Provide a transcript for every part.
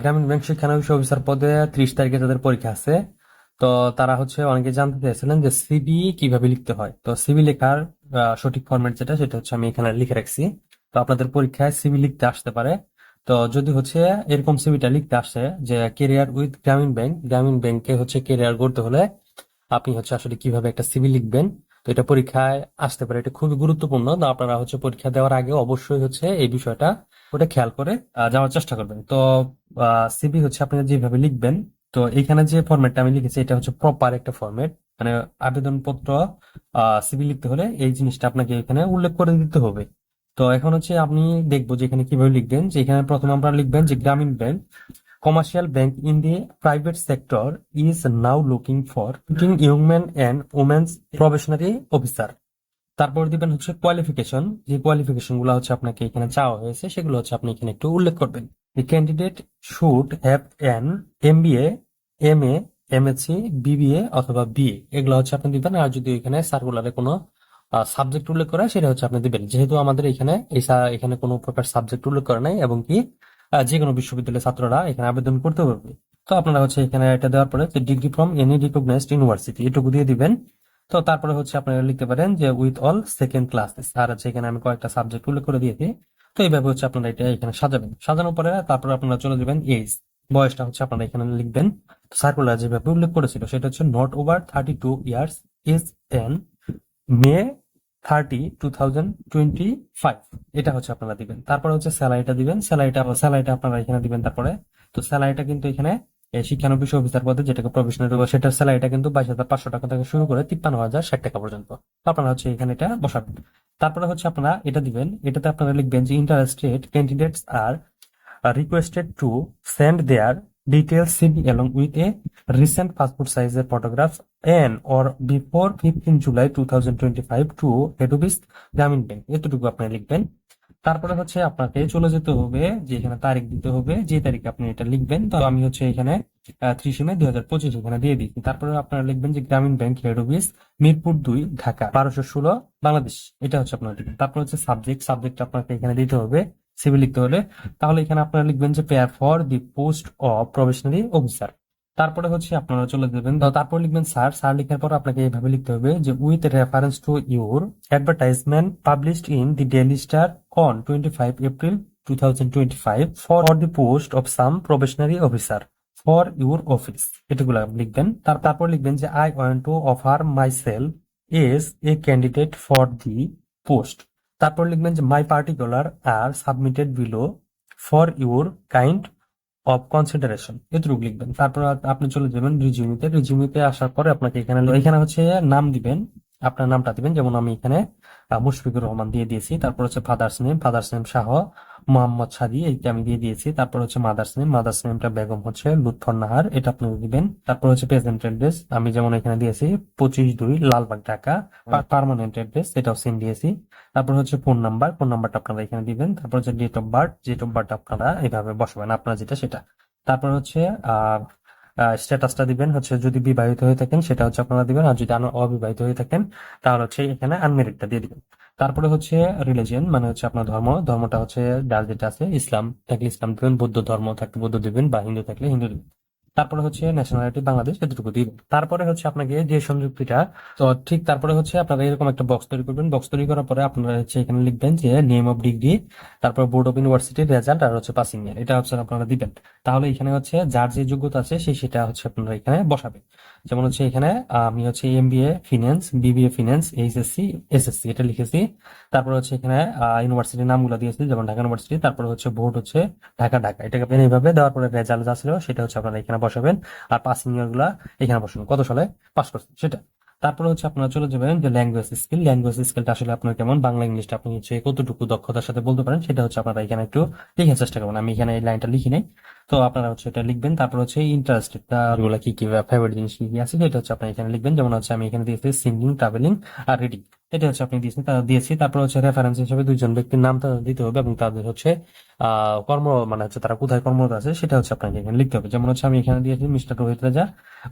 গ্রামীণ bank শিক্ষানবিশ officer পদে ত্রিশ তারিখে তাদের পরীক্ষা আছে। তো তারা হচ্ছে অনেকে জানতে চাইছিলেন যে সিবি কীভাবে লিখতে হয়। তো সিবি লেখার সঠিক ফরম্যাট যেটা, সেটা হচ্ছে আমি এখানে লিখে রাখছি। তো আপনাদের পরীক্ষায় সিবি লিখতে আসতে পারে। তো যদি হচ্ছে এরকম সিবিটা লিখতে আসে যে কেরিয়ার উইথ গ্রামীণ ব্যাংক, গ্রামীণ ব্যাংকে হচ্ছে কেরিয়ার গড়তে হলে আপনি হচ্ছে আসলে কীভাবে একটা সিবি লিখবেন তো এটা পরীক্ষায় আসতে পারে। এটা খুবই গুরুত্বপূর্ণ। তো আপনারা হচ্ছে পরীক্ষা দেওয়ার আগে অবশ্যই হচ্ছে এই বিষয়টা ওটা খেয়াল করে যাওয়ার চেষ্টা করবেন। তো সিবি হচ্ছে আপনি যেভাবে লিখবেন, তো এখানে যে ফরম্যাটটা আমি লিখেছি, এটা হচ্ছে প্রপার একটা ফরম্যাট মানে আবেদনপত্র সিবি লিখতে হলে এই জিনিসটা আপনাকে এখানে উল্লেখ করে দিতে হবে। তো এখন হচ্ছে আপনি দেখব যে এখানে কীভাবে লিখবেন, যে এখানে প্রথমে আপনারা লিখবেন যে Grameen bank. Commercial bank in the private sector is now looking for young men and women's probationary officer. তারপর দিবেন হচ্ছে কোয়ালিফিকেশন যে কোয়ালিফিকেশনগুলো হচ্ছে আপনাকে এখানে চাওয়া হয়েছে, সেগুলো হচ্ছে আপনি এখানে একটু উল্লেখ করবেন। The candidate should have an M B A M A MSc BBA অথবা বিএ এগুলো হচ্ছে আপনি দিবেন, আর যদি এখানে সার্কুলারে কোনো সাবজেক্ট উল্লেখ করে সেটা হচ্ছে আপনি দিবেন। যেহেতু আমাদের এখানে এই সা- এখানে কোনো প্রকার সাবজেক্ট উল্লেখ করে নাই, এবং কি যে কোনো বিশ্ববিদ্যালয়ের ছাত্ররা এখানে আবেদন করতে পারবে। তো আপনারা হচ্ছে এখানে এটা দেওয়ার পরে degree from any recognised university এটুকু দিয়ে দিবেন। তো তারপরে হচ্ছে আপনারা লিখতে পারেন যে উইথ অল সেকেন্ড ক্লাসেস আর হচ্ছে এখানে আমি কয়েকটা সাবজেক্ট উল্লেখ করে দিয়েছি। তো এইভাবে হচ্ছে আপনারা এটা এখানে সাজাবেন। সাজানোর পরে তারপরে আপনারা চলে যাবেন এজ বয়সটা হচ্ছে আপনারা এখানে লিখবেন। সার্কুলার যেভাবে উল্লেখ করেছিল, সেটা হচ্ছে not over thirty two years as on May thirty two thousand twenty five. এটা হচ্ছে আপনারা দিবেন। তারপরে হচ্ছে স্যালারিটা দিবেন। স্যালারিটা স্যালারিটা আপনারা এখানে দিবেন তারপরে। তো স্যালারিটা কিন্তু এখানে শিক্ষানবিশ অফিসার পদে যেটাকে প্রফেশনাল সেটার স্যালারিটা কিন্তু বাইশ হাজার পাঁচশো টাকা থেকে শুরু করে তিপ্পান্ন হাজার ষাট টাকা পর্যন্ত। আপনারা হচ্ছে এখানে এটা বসাবেন। তারপরে হচ্ছে আপনারা এটা দিবেন। এটাতে আপনারা লিখবেন যে ইন্টারেস্টেড ক্যান্ডিডেটস আর requested to send their details CV along with a recent passport size photograph and or before 15 July 2025 to office Grameen bank এতটুকু আপনি লিখবেন। তারপরে হচ্ছে আপনাকে চলে যেতে হবে যে এখানে তারিখ দিতে হবে, যে তারিখে আপনি এটা লিখবেন। তো আমি হচ্ছে এখানে ত্রিশে মে দুই হাজার পঁচিশ এখানে দিয়ে দিচ্ছি। তারপরে আপনারা লিখবেন যে Grameen bank head office Mirpur দুই, ঢাকা, বারোশো ষোলো, বাংলাদেশ। এটা হচ্ছে আপনার লিখবেন তারপর হচ্ছে সাবজেক্ট সাবজেক্ট আপনাকে এখানে দিতে হবে। সিভিল লিখতে হলে, তাহলে এখানে আপনারা লিখবেন যে prayer for the post of probationary officer তারপরে হচ্ছে আপনারা চলে যাবেন, তো তারপর লিখবেন স্যার স্যার লেখার পর আপনাকে এইভাবে লিখতে হবে যে with reference to your advertisement published in the Daily Star on twenty five April two thousand twenty five for the post of some probationary officer for your office এটুকুলা লিখবেন। তারপর লিখবেন যে I want to offer my self as a candidate for the post তারপর লিখবেন যে my particular are submitted below for your kind of consideration এতটুকু লিখবেন। তারপর আপনি চলে যাবেন রিজিউমিতে রিজিউমিতে আসার পরে আপনাকে এখানে এখানে হচ্ছে নাম দিবেন, আপনার নামটা দিবেন। যেমন আমি এখানে মুশফিকুর রহমান দিয়ে দিয়েছি। তারপর হচ্ছে father's name father's name Shah Mohammad Sadi এইটা আমি দিয়ে দিয়েছি। তারপর হচ্ছে মাদার্স নেম। মাদার্স নেমটা বেগম হচ্ছে লুৎফর নাহার। এটা আপনি দিবেন। তারপর হচ্ছে প্রেজেন্ট অ্যাড্রেস। আমি যেমন এখানে দিয়েছি পঁচিশ দুই লালবাগ ঢাকা। পারমানেন্ট অ্যাড্রেস এটাও সেম দিয়েছি। তারপর হচ্ছে ফোন নাম্বার। ফোন নাম্বারটা আপনারা এখানে দিবেন। তারপর হচ্ছে date of birth date of birth আপনারা এইভাবে বসাবেন। আপনারা যেটা সেটা। তারপর হচ্ছে আহ স্ট্যাটাসটা দিবেন, হচ্ছে যদি বিবাহিত হয়ে থাকেন, সেটা হচ্ছে আপনারা দিবেন, আর যদি অবিবাহিত হয়ে থাকেন, তাহলে হচ্ছে এখানে আনমেরিডটা দিয়ে দিবেন। তারপরে হচ্ছে রিলিজিয়ন মানে হচ্ছে আপনার ধর্ম। ধর্মটা হচ্ছে ডাল যেটা আছে, ইসলাম, থাকলে ইসলাম দিবেন, বৌদ্ধ ধর্ম থাকলে বৌদ্ধ দিবেন, বা হিন্দু থাকলে হিন্দু দিবেন। তারপরে হচ্ছে ন্যাশনালিটি বাংলাদেশ, এতটুকু দিবেন তারপরে হচ্ছে আপনাকে যে সংযুক্তিটা, তো ঠিক তারপরে হচ্ছে আপনারা এরকম একটা বক্স তৈরি করবেন। বক্স তৈরি করার পরে আপনারা হচ্ছে এখানে লিখবেন যে নেম অফ ডিগ্রি তারপর বোর্ড অফ ইউনিভার্সিটির রেজাল্ট আর হচ্ছে পাসিং ইয়ার এটা হচ্ছে আপনারা দিবেন। তাহলে এখানে হচ্ছে যার যে যোগ্যতা আছে সেই সেটা হচ্ছে আপনারা এখানে বসাবেন যেমন হচ্ছে এখানে আমি হচ্ছে MBA finance BBA finance HSC SSC এটা লিখেছি। তারপর হচ্ছে এখানে ইউনিভার্সিটির নামগুলো দিয়েছি, যেমন ঢাকা ইউনিভার্সিটি তারপর হচ্ছে বোর্ড হচ্ছে ঢাকা ঢাকা এটাকে এইভাবে দেওয়ার পরে রেজাল্ট যা ছিল সেটা হচ্ছে আপনারা এখানে বসাবেন আর পাসিং ইয়ারগুলা এখানে বসাবেন। কত সালে? পাস করছেন সেটা। তারপরে হচ্ছে আপনারা চলে যাবেন যে ল্যাঙ্গুয়েজ স্কিল ল্যাঙ্গুয়েজ স্কিলটা আসলে আপনার কেমন? বাংলা ইংলিশটা আপনি হচ্ছে কতটুকু দক্ষতার সাথে বলতে পারেন, সেটা হচ্ছে আপনারা এখানে একটু লিখে চেষ্টা করবেন। আমি এখানে এই লাইনটা লিখি নাই। তো আপনারা হচ্ছে এটা লিখবেন। তারপর হচ্ছে ইন্টারেস্টেড তারগুলো কি কি ফেভারিট জিনিস কি আছে, সেটা হচ্ছে আপনি এখানে লিখবেন। যেমন হচ্ছে আমি এখানে দিয়েছি সিঙ্গিং ট্রাভেলিং আর রিডিং এটা হচ্ছে আপনি দিয়েছেন তারা দিয়েছি। তারপর হচ্ছে রেফারেন্স হিসেবে দুইজন ব্যক্তির নাম দিতে হবে এবং তাদের হচ্ছে কর্ম মানে হচ্ছে তারা কোথায় কর্মরত আছে, সেটা হচ্ছে আপনাকে এখানে লিখতে হবে। যেমন হচ্ছে আমি এখানে দিয়েছি মিস্টার রোহিত রাজা,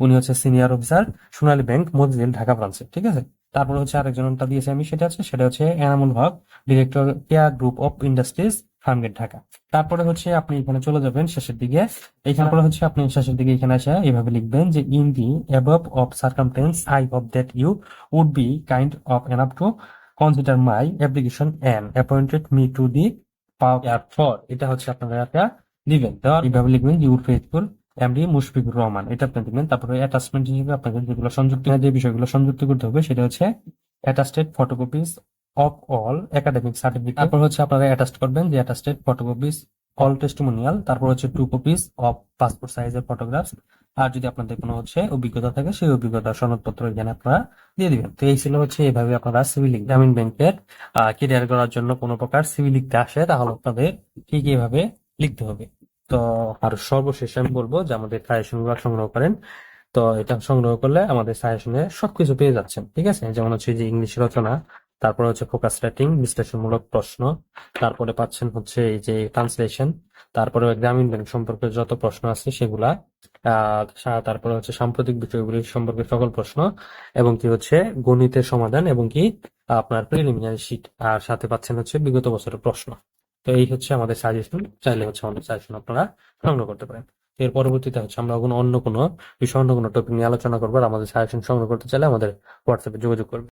উনি হচ্ছে senior officer Sonali bank Motijheel Dhaka ব্রাঞ্চে ঠিক আছে? তারপর হচ্ছে আরেকজনটা দিয়েছি আমি, সেটা হচ্ছে সেটা হচ্ছে Enamul Haque director Care group of industries Farmgate Dhaka. তারপরে হচ্ছে আপনি এখানে চলে যাবেন শেষের দিকে। এখানে পরে হচ্ছে আপনি শেষের দিকে এখানে এসে এভাবে লিখবেন যে in the above of circumstance I hope that you would be kind of enough to consider my application and appointed me to the power for এটা হচ্ছে আপনারা একটা দিবেন। তো এইভাবে লিখবেন your faithful MD Mushfiqur Rahman এটা আপনি দিবেন। তারপরে অ্যাটাচমেন্ট হিসেবে আপনাকে যেগুলো সংযুক্ত যে বিষয়গুলো সংযুক্ত করতে হবে, সেটা হচ্ছে attested photocopies of all academic certificate. তারপর হচ্ছে আপনারা অ্যাটাস্ট করবেন যে অ্যাটাস্টেড ফটোকপিস অল টেস্টিমোনিয়াল তারপর হচ্ছে টু কপিস অফ পাসপোর্ট সাইজের ফটোগ্রাফস আর যদি আপনাদের কোনো হচ্ছে অভিজ্ঞতা থাকে, সেই অভিজ্ঞতা সনদপত্র এখানে আপনারা দিয়ে দিবেন। তো এই ছিল হচ্ছে এইভাবে আপনারা সিভিল গ্রামীণ ব্যাংকের ক্লিয়ার করার জন্য কোনো প্রকার সিভিল লিখতে আসে, তাহলে আপনাদের ঠিক এইভাবে লিখতে হবে। তো আর সর্বশেষ আমি বলব যে আমাদের সাজেশনগুলো সংগ্রহ করেন। তো এটা সংগ্রহ করলে আমাদের সাজেশনে সবকিছু পেয়ে যাচ্ছেন, ঠিক আছে? যেমন হচ্ছে যে ইংলিশ রচনা তারপরে হচ্ছে ফোকাস রাইটিং বিশ্লেষণমূলক প্রশ্ন, তারপরে পাচ্ছেন হচ্ছে এই যে ট্রান্সলেশন তারপরে গ্রামীণ ব্যাংক সম্পর্কে যত প্রশ্ন আছে সেগুলা তারপরে হচ্ছে সাম্প্রতিক বিষয়গুলি সম্পর্কে সকল প্রশ্ন, এবং কি হচ্ছে গণিতের সমাধান এবং কি আপনার প্রিলিমিনারি শিট আর সাথে পাচ্ছেন হচ্ছে বিগত বছরের প্রশ্ন। তো এই হচ্ছে আমাদের সাজেশন চাইলে হচ্ছে আমাদের সাজেশন আপনারা সংগ্রহ করতে পারেন। এর পরবর্তীতে হচ্ছে আমরা অন্য কোনো বিষয়, অন্য কোনো টপিক নিয়ে আলোচনা করব, আর আমাদের সাজেশন সংগ্রহ করতে চাইলে আমাদের হোয়াটসঅ্যাপে যোগাযোগ করবেন।